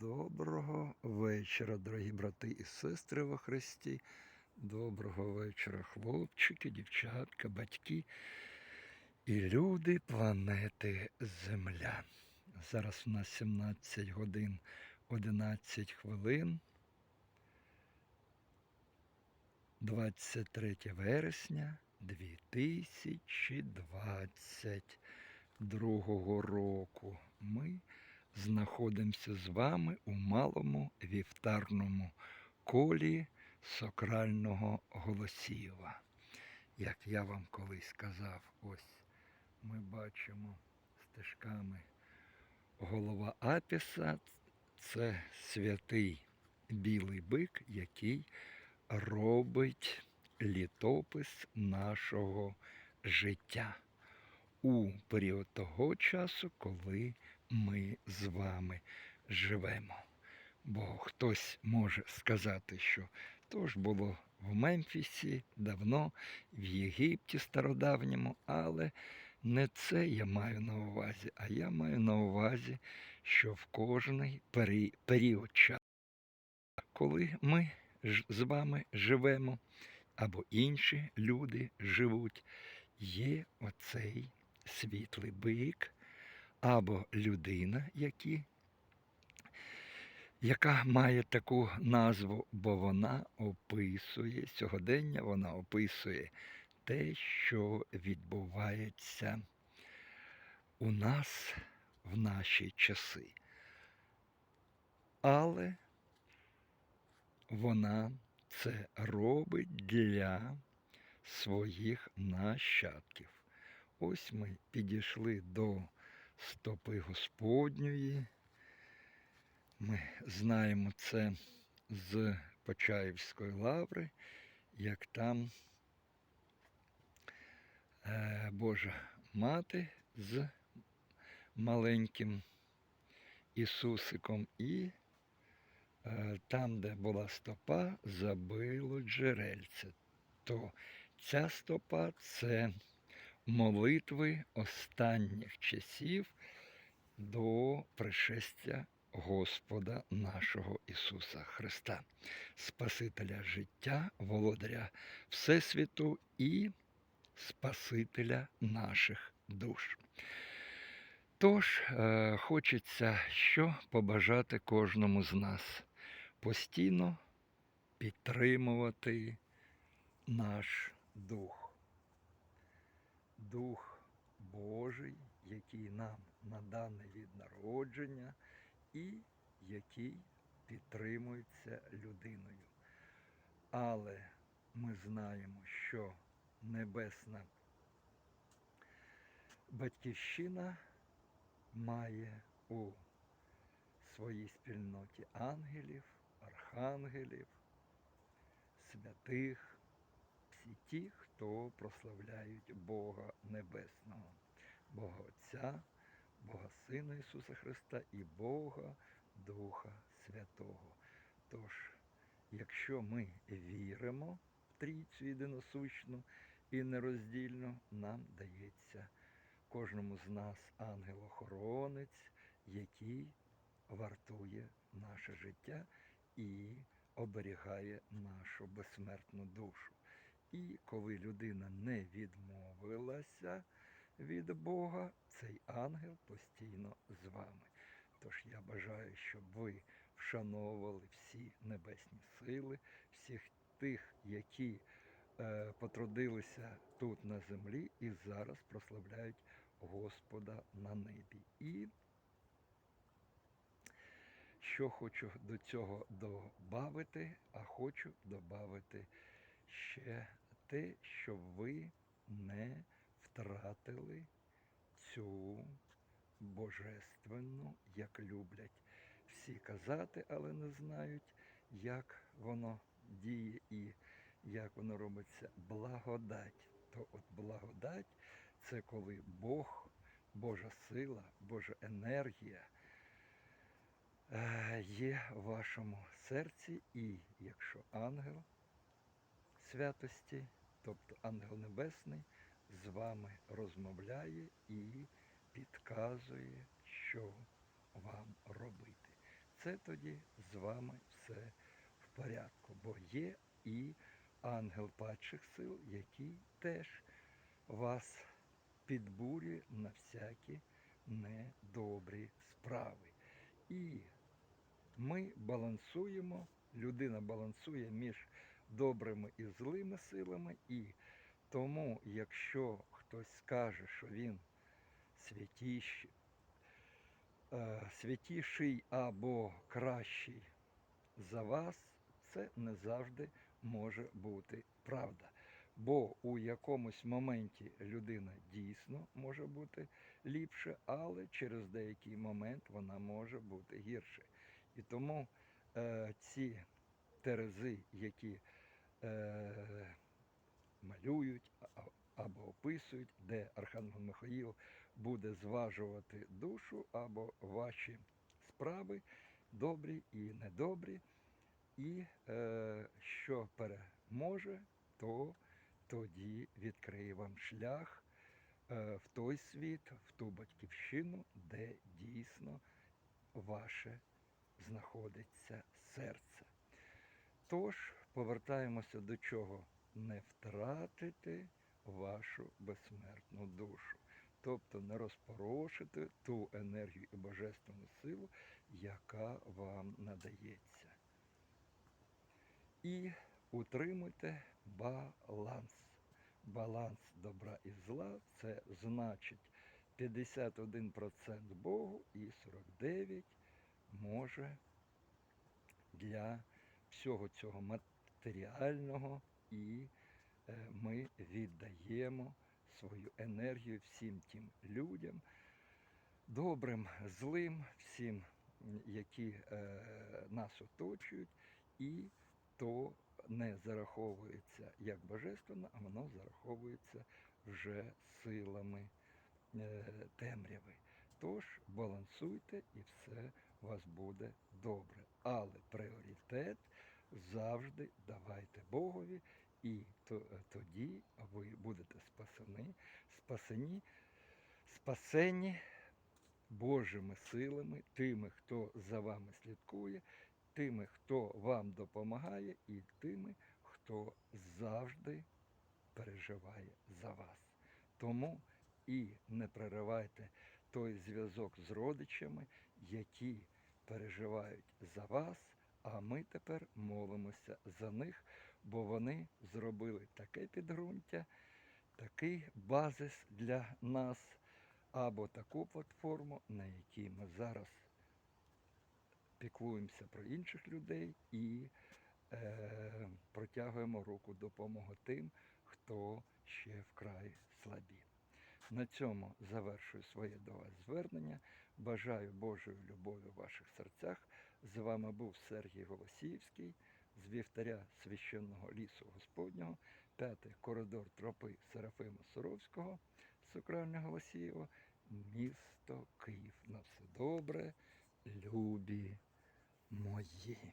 Доброго вечора, дорогі брати і сестри во Христі. Доброго вечора, хлопчики, дівчатка, батьки і люди планети Земля. Зараз у нас 17 годин 11 хвилин. 23 вересня 2022 року. Ми знаходимося з вами у малому вівтарному колі сакрального Голосієва. Як я вам колись казав, ось ми бачимо стежками голова Апіса. Це святий білий бик, який робить літопис нашого життя у період того часу, коли ми з вами живемо. Бо хтось може сказати, що то ж було в Мемфісі давно, в Єгипті стародавньому, але не це я маю на увазі, а я маю на увазі, що в кожний пері- період часу, коли ми з вами живемо, або інші люди живуть, є оцей світлий бик, або людина, які, яка має таку назву, бо вона описує сьогодення, вона описує те, що відбувається у нас в наші часи. Але вона це робить для своїх нащадків. Ось ми підійшли до стопи Господньої. Ми знаємо це з Почаївської лаври, як там е, Божа мати з маленьким Ісусиком і е, там, де була стопа, забило джерельце. То ця стопа це молитви останніх часів до пришестя Господа нашого Ісуса Христа, Спасителя життя, володаря Всесвіту і Спасителя наших душ. Тож, е, хочеться що побажати кожному з нас постійно підтримувати наш дух. Дух Божий, який нам наданий від народження і який підтримується людиною. Але ми знаємо, що небесна батьківщина має у своїй спільноті ангелів, архангелів, святих, всі ті, хто прославляють Бога Небесного, Бога Отця, Бога Сина Ісуса Христа і Бога Духа Святого. Тож, якщо ми віримо в трійцю єдиносущну і нероздільну, нам дається кожному з нас ангел-охоронець, який вартує наше життя і оберігає нашу безсмертну душу. І коли людина не відмовилася від Бога, цей ангел постійно з вами. Тож я бажаю, щоб ви вшановували всі небесні сили, всіх тих, які е, потрудилися тут на землі і зараз прославляють Господа на небі. І що хочу до цього добавити, а хочу добавити ще те, щоб ви не втратили цю божественну, як люблять всі казати, але не знають, як воно діє і як воно робиться. Благодать. То от благодать це коли Бог, Божа сила, Божа енергія е, є в вашому серці, і якщо ангел святості, тобто ангел небесний, з вами розмовляє і підказує, що вам робити. це тоді з вами все в порядку. Бо є і ангел падших сил, який теж вас підбурює на всякі недобрі справи. І ми балансуємо, людина балансує між добрими і злими силами, і тому, якщо хтось скаже, що він святіщий, е, святіший або кращий за вас, це не завжди може бути правда. Бо у якомусь моменті людина дійсно може бути ліпше, але через деякий момент вона може бути гірше. І тому е, ці терези, які е, малюють або описують, де Архангел Михаїл буде зважувати душу або ваші справи, добрі і недобрі, і е, що переможе, то тоді відкриє вам шлях е, в той світ, в ту батьківщину, де дійсно ваше знаходиться серце. Тож повертаємося до чого? Не втратити вашу безсмертну душу. Тобто не розпорошити ту енергію і божественну силу, яка вам надається. І утримуйте баланс. Баланс добра і зла це значить 51% Богу і 49% може для всього цього матеріального, і е, ми віддаємо свою енергію всім тим людям, добрим, злим, всім, які е, нас оточують, і то не зараховується як божественно, а воно зараховується вже силами е, темряви. Тож балансуйте і все у вас буде добре. Але пріоритет завжди давайте Богові, і е, тоді ви будете спасені, спасені, спасені Божими силами, тими, хто за вами слідкує, тими, хто вам допомагає, і тими, хто завжди переживає за вас. Тому і не переривайте той зв'язок з родичами, які переживають за вас, а ми тепер молимося за них, бо вони зробили таке підґрунтя, такий базис для нас, або таку платформу, на якій ми зараз піклуємося про інших людей і е, протягуємо руку допомоги тим, хто ще вкрай слабі. На цьому завершую своє до вас звернення. Бажаю Божої любові в ваших серцях. З вами був Сергій Голосіївський з вівтаря священного лісу Господнього, п'ятий коридор тропи Серафима Суровського, Сукральня Голосієва, місто Київ. На все добре, любі мої.